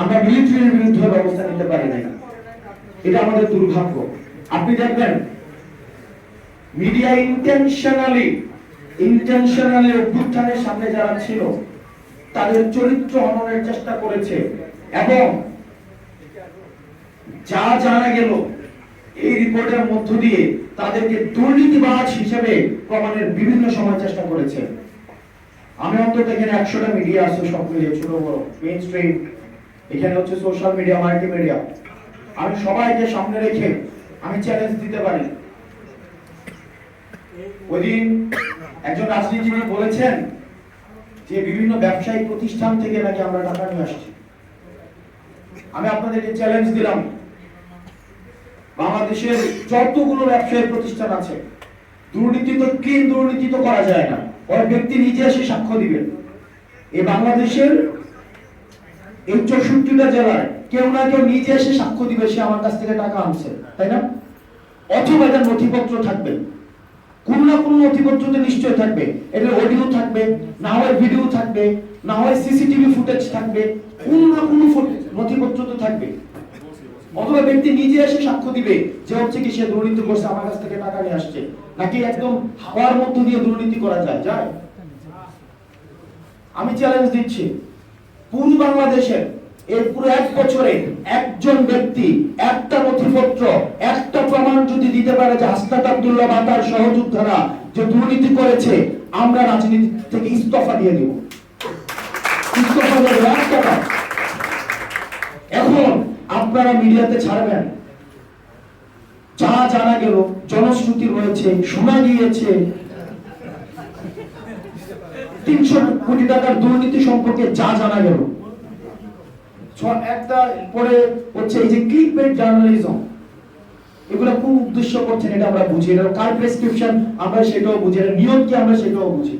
আমরা মিলিটারির বিরুদ্ধে ব্যবস্থা নিতে পারি নাই। এটা আমাদের দুর্ভাগ্য। আপনি দেখবেন মিডিয়া ইন্টেনশনালি ইন্টেনশনালি অভ্যুত্থানের সামনে যারা ছিল, তাদের চরিত্র হননের চেষ্টা করেছে। এবং যা জানা গেল, এই রিপোর্টের মধ্য দিয়ে তাদেরকে দুর্নীতিবাজ হিসেবে প্রমাণের বিভিন্ন সময় চেষ্টা করেছে। আমি অন্তত এখানে একশোটা মিডিয়া আছে, সব মিলিয়ে ছোট বড় মেইন স্ট্রিম এখানে হচ্ছে সোশ্যাল মিডিয়া মাল্টিমিডিয়া আমি সবাইকে সামনে রেখে আমি চ্যালেঞ্জ দিতে পারি। ওইদিন একজন রাজনীতিবিদ বলেছেন যে বিভিন্ন ব্যবসায়িক প্রতিষ্ঠান থেকে নাকি আমরা টাকা নিয়ে আসছি। আমি আপনাদেরকে চ্যালেঞ্জ দিলাম। বাংলাদেশের যতগুলো ব্যবসায়ী প্রতিষ্ঠান আছে, দুর্নীতি তো ক্লিন দুর্নীতি তো করা যায় না। ওই ব্যক্তি নিজে এসে সাক্ষ্য দিবেন। এই বাংলাদেশের এই চৌষট্টিটা জেলায় কেউ না কেউ নিজে এসে সাক্ষ্য দিবে সে আমার কাছ থেকে টাকা আনছে, তাই না? অথবা এটা নথিপত্র থাকবে। কোন না কোন নথিপত্র তো নিশ্চয় থাকবে। এটা অডিও থাকবে, না হয় ভিডিও থাকবে, না হয় সিসিটিভি ফুটেজ থাকবে, কোন না কোন নথিপত্র তো থাকবে। অথবা ব্যক্তি নিজে এসে সাক্ষ্য দিবে যে হচ্ছে কি সে দুর্নীতি করছে, আমার কাছ থেকে টাকা নিয়ে আসছে, নাকি একদম হাওয়ার মধ্য দিয়ে দুর্নীতি করা যায় যায়? আমি চ্যালেঞ্জ দিচ্ছি। পুরো বাংলাদেশের এই পুরো এক বছরে একজন ব্যক্তি, একটা নথিপত্র, একটা প্রমাণ যদি দিতে পারে যে হাসনাত আব্দুল্লাহ বা তার সহযোদ্ধারা যে দুর্নীতি করেছে, আমরা রাজনীতি থেকে ইস্তফা দিয়ে দেব। ইস্তফা দেবো এখন আপনারা মিডিয়াতে ছাড়বেন। যা জানা গেল, জনশ্রুতি রয়েছে, শোনা গিয়েছে তিনশো কোটি টাকার দুর্নীতি সম্পর্কে যা জানা গেল। একটা পরে হচ্ছে এই যে ক্লিক বেট জার্নালিজম এগুলো কোন উদ্দেশ্য করছেন এটা আমরা বুঝি। এটা কার প্রেসক্রিপশন আমরা সেটাও বুঝি। এটা নিয়ম কি আমরা সেটাও বুঝি।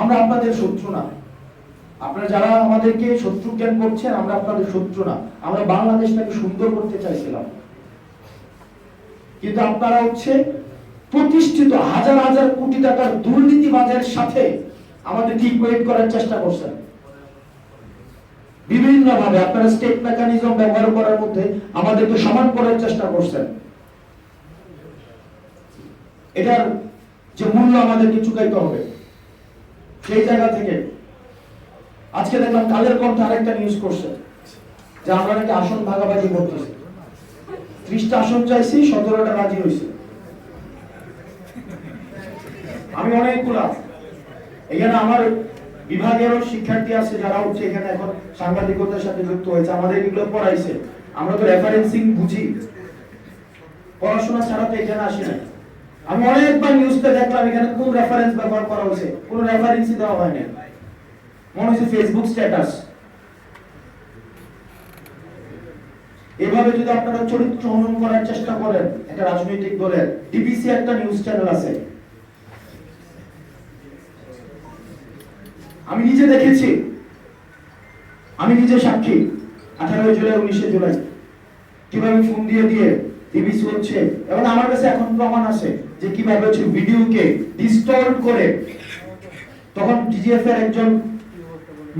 আমরা আপনাদের শত্রু না। আপনারা যারা আমাদেরকে শত্রু জ্ঞান করছেন, আমরা আপনাদের শত্রু না। আমরা বাংলাদেশটাকে সুন্দর করতে চাইছিলাম। কিন্তু আপনারা হচ্ছে প্রতিষ্ঠিত হাজার হাজার কোটি টাকার দুর্নীতিবাজের সাথে আমাদেরকে ইকুয়েট করার চেষ্টা করছেন? বিভিন্ন ভাবে আপনারা স্টেট মেকানিজম ব্যবহার করার মধ্যে আমাদেরকে সমান করার চেষ্টা করছেন। এটার যে মূল্য আমাদেরকে চুকাইতে হবে। সেই জায়গা থেকে আজকে দেখলাম কালের কণ্ঠে আরেকটা নিউজ করছে, যে আমরা নাকি আসন ভাগাভাগি করতেছি। ত্রিশটা আসন চাইছি, সতেরোটা রাজি হয়েছে আমি অনেকগুলা। এখানে আমার বিভাগেরও শিক্ষার্থী আছে যারা হচ্ছে এখানে এখন সাংবাদিকতার সাথে যুক্ত হয়েছে, আমাদের এগুলো পড়াইছে। আমরা তো রেফারেন্সিং বুঝি। পড়াশোনা ছাড়া তো এখানে আসি না আমি অনেকবার নিউজটা দেখলাম এখানে কোন রেফারেন্স ব্যবহার করা হয়েছে, কোন রেফারেন্সই দেওয়া হয়নি মনে হচ্ছে ফেসবুক স্ট্যাটাস এভাবে যদি আপনারা চরিত্র হনন করার চেষ্টা করেন একটা রাজনৈতিক দলের ডিবিসি একটা নিউজ চ্যানেল আছে। আমি নিজে দেখেছি। আমি নিজে সাক্ষী। আঠারোই জুলাই, উনিশে জুলাই। কীভাবে ফোন দিয়ে দিয়ে ডিবিসি হচ্ছে এবং আমার কাছে এখন প্রমাণ আছে যে কীভাবে হচ্ছে ভিডিওকে করে তখন ডিজিএফ এর একজন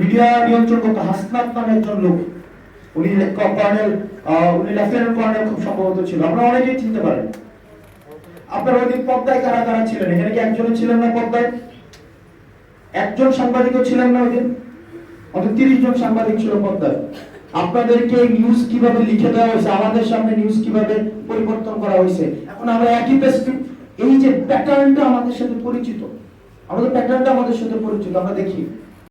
মিডিয়া নিয়ন্ত্রণ করতো হাসনাত নামে একজন লোক, উনি কর্নেল উনি লেফটেন্যান্ট কর্নেল খুব সম্ভবত ছিল। আপনারা অনেকেই চিনতে পারেন। আপনারা ওই দিন পদ্মায় কারা কারা ছিলেন? এখানে কি একজনও ছিলেন না পদ্মায়? একজন সাংবাদিকও ছিলেন না ওইদিন অর্থাৎ তিরিশ জন সাংবাদিক ছিল পদ্মায়। আপনাদেরকে নিউজ কীভাবে লিখে দেওয়া হয়েছে, আমাদের সামনে নিউজ কীভাবে পরিবর্তন করা হয়েছে, এখন আমরা একই এই যে প্যাটার্নটা আমাদের সাথে পরিচিত, আমাদের প্যাটার্নটা আমাদের সাথে পরিচিত, আমরা দেখি।